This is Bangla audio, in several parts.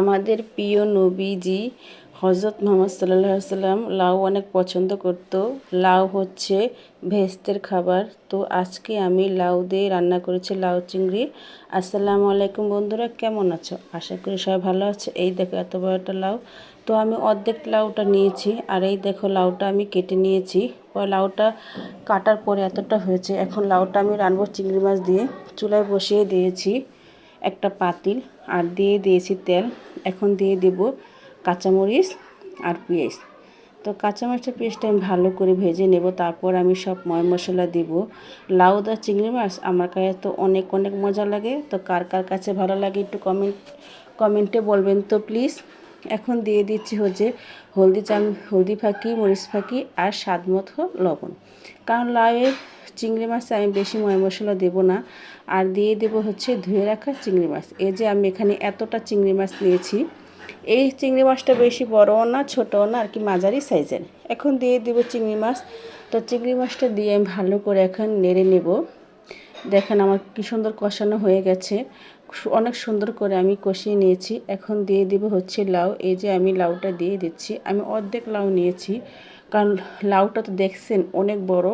আমাদের প্রিয় নবীজি হজরত মোহাম্মদ সাল্লাহ সাল্লাম লাউ অনেক পছন্দ করত। লাউ হচ্ছে ভেস্তের খাবার। তো আজকে আমি লাউ দিয়ে রান্না করেছি লাউ চিংড়ি। আসসালামু আলাইকুম বন্ধুরা, কেমন আছো? আশা করি সবাই ভালো আছে। এই দেখো এত বড় একটা লাউ। তো আমি অর্ধেক লাউটা নিয়েছি আর এই দেখো লাউটা আমি কেটে নিয়েছি। লাউটা কাটার পরে এতটা হয়েছে। এখন লাউটা আমি রানবো চিংড়ি মাছ দিয়ে। চুলায় বসিয়ে দিয়েছি। একটা পাতিল আর দিয়ে দিয়েছি তেল। এখন দিয়ে দেব কাঁচামরিচ আর পেঁয়াজ। তো কাঁচামরিচের পেঁয়াজটা আমি ভালো করে ভেজে নেব। তারপর আমি সব ময় মশলা দেব। লাউ দা চিংড়ি মাছ আমার কাছে তো অনেক অনেক মজা লাগে। তো কার কার কাছে ভালো লাগে একটু কমেন্ট কমেন্টে বলবেন তো প্লিজ এখন দিয়ে দিচ্ছি হচ্ছে হলদি চাম, হলদি ফাঁকি, মরিচ ফাঁকি আর স্বাদ মতো লবণ। কারণ লাউয়ের চিংড়ি মাছে আমি বেশি ময় মশলা দেবো না। আর দিয়ে দেবো হচ্ছে ধুয়ে রাখা চিংড়ি মাছ। এই যে আমি এখানে এতটা চিংড়ি মাছ নিয়েছি। এই চিংড়ি মাছটা বেশি বড়ও না, ছোটও না, আর কি মাঝারি সাইজের। এখন দিয়ে দেবো চিংড়ি মাছ। তো চিংড়ি মাছটা দিয়ে আমি ভালো করে এখন নেড়ে নেব। দেখেন আমার কী সুন্দর কষানো হয়ে গেছে। অনেক সুন্দর করে আমি কষিয়ে নিয়েছি। এখন দিয়ে দিব হচ্ছে লাউ। এই যে আমি লাউটা দিয়ে দিচ্ছি। আমি অর্ধেক লাউ নিয়েছি। কারণ লাউটা তো দেখছেন অনেক বড়,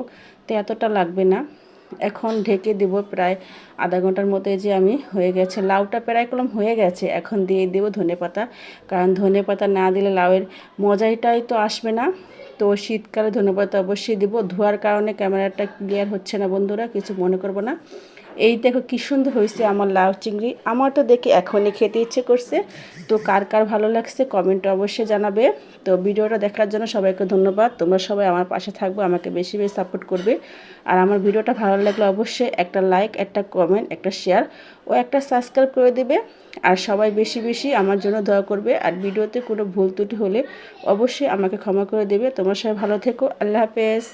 তো এতটা লাগবে না। এখন ঢেকে দেব প্রায় আধা ঘণ্টার মধ্যে যে আমি হয়ে গেছে। লাউটা প্রায় কলম হয়ে গেছে। এখন দিয়ে দেবো ধনে পাতা। কারণ ধনে পাতা না দিলে লাউয়ের মজাইটাই তো আসবে না। তো শীতকালে ধনে পাতা অবশ্যই দেবো। ধোয়ার কারণে ক্যামেরাটা ক্লিয়ার হচ্ছে না বন্ধুরা, কিছু মনে করব না। এই দেখো কী সুন্দর হয়েছে আমার লাউ চিংড়ি। আমার তো দেখে এখনই খেতে ইচ্ছে করছে। তো কার কার ভালো লাগছে কমেন্টে অবশ্যই জানাবে। তো ভিডিওটা দেখার জন্য সবাইকে ধন্যবাদ। তোমরা সবাই আমার পাশে থাকবে, আমাকে বেশি বেশি সাপোর্ট করবে। আর আমার ভিডিওটা ভালো লাগলে অবশ্যই একটা লাইক একটা কমেন্ট একটা শেয়ার ও একটা সাবস্ক্রাইব করে দেবে। আর সবাই বেশি বেশি আমার জন্য দোয়া করবে। আর ভিডিওতে কোনো ভুল ত্রুটি হলে অবশ্যই আমাকে ক্ষমা করে দেবে। তোমরা সবাই ভালো থেকো। আল্লাহ হাফেজ।